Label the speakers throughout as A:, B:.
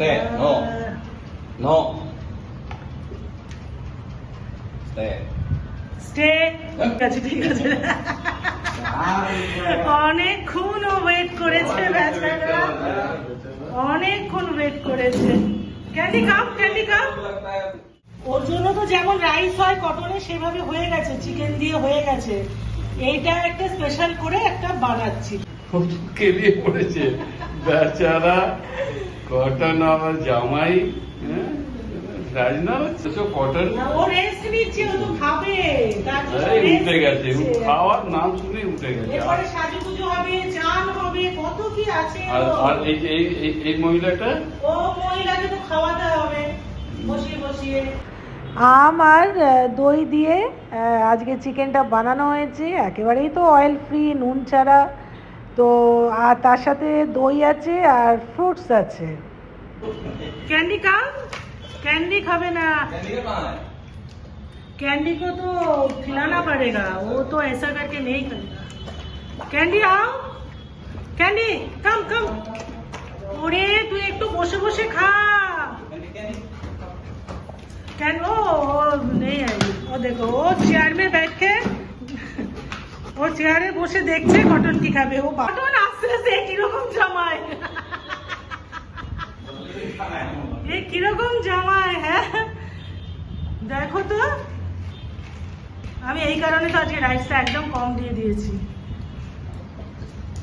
A: Stay. No. No. Stay.
B: Stay ঠিক আছে ঠিক আছে অনেকক্ষণ ওয়েট করেছে বেচারা অনেকক্ষণ ওয়েট করেছে ক্যান্ডি কাপ ক্যান্ডি কাপ ওর জন্য তো যেমন রাইস হয় কটনে সেভাবে হয়ে গেছে চিকেন দিয়ে হয়ে গেছে এইটা একটা স্পেশাল করে একটা বানাচ্ছি
C: কেলিয়ে পড়েছে বেচারা কটন আবার জামাই এই উঠে গেছে খাওয়ার নাম শুনে উঠে গেছে।
B: এরপরে সাজুগুজু হবে চান হবে কত কি আছে।
C: আর এই এই এই- এই মহিলাটা?
B: ও মহিলাকে তো খাওয়াতে হবে বসিয়ে বসিয়ে।
D: আম আর দই দিয়ে আজকে চিকেনটা বানানো হয়েছে। একেবারেই তো অয়েল ফ্রি নুন ছাড়া। তো আর তার সাথে দই আছে আর ফ্রুটস আছে
B: कैंडी का कैंडी खावे ना
A: कैंडी का कहाँ है
B: कैंडी को तो खिलाना पड़ेगा वो तो ऐसा करके नहीं करेगा कैंडी आओ कैंडी कम कम ওরে তুই একটু বসে বসে খা
A: कैंडी कैंडी
B: कैन ओ ओ नहीं आई ओ देखो ও চেয়ার में बैठ के ও চেয়ারে বসে দেখছে কটন কি খাবে ও কটন আস্তে আস্তে কীরকম জামায় এ কীরকম জামায় হ্যাঁ? দেখো তো আমি এই কারণে তো আজকে রাইসটা একদম কম দিয়ে দিয়েছি।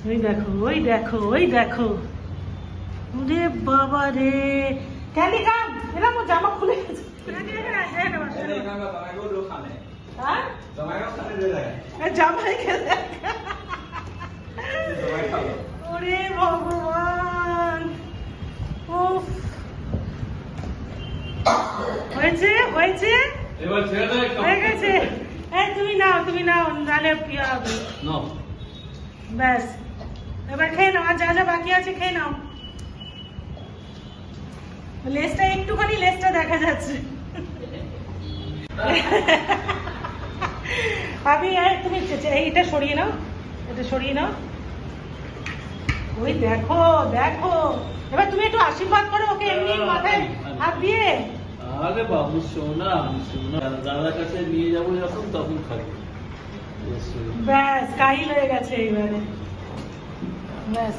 B: ওই দেখো ওই দেখো ওই দেখো। রে বাবা রে। ক্যান্ডি কাম এরকম জামা খুলে গেছে। হ্যাঁ?
A: হ্যাঁ, জামাইকে
B: ওরে ভগবান। হয়েছে হয়েছে? হয়ে গেছে? তুমি নাও তুমি নাও তাহলে প্রিয় ইয়ে হবে। ব্যাস। এবার খেয়ে নাও আর যা যা বাকি আছে খেয়ে নাও। লেজটা একটুখানি লেজটা দেখা যাচ্ছে। আমি তুমি এইটা সরিয়ে নাও এটা সরিয়ে নাও। ওই দেখো দেখো। এবার তুমি একটু আশীর্বাদ করো ওকে এমনি মাথায় হাত দিয়ে।
E: আরে বাবু সোনা সোনা। দাদার কাছে নিয়ে যাব যখন তখন খাব।
B: ব্যাস কাহিল হয়ে গেছে এইবারে। ব্যাস।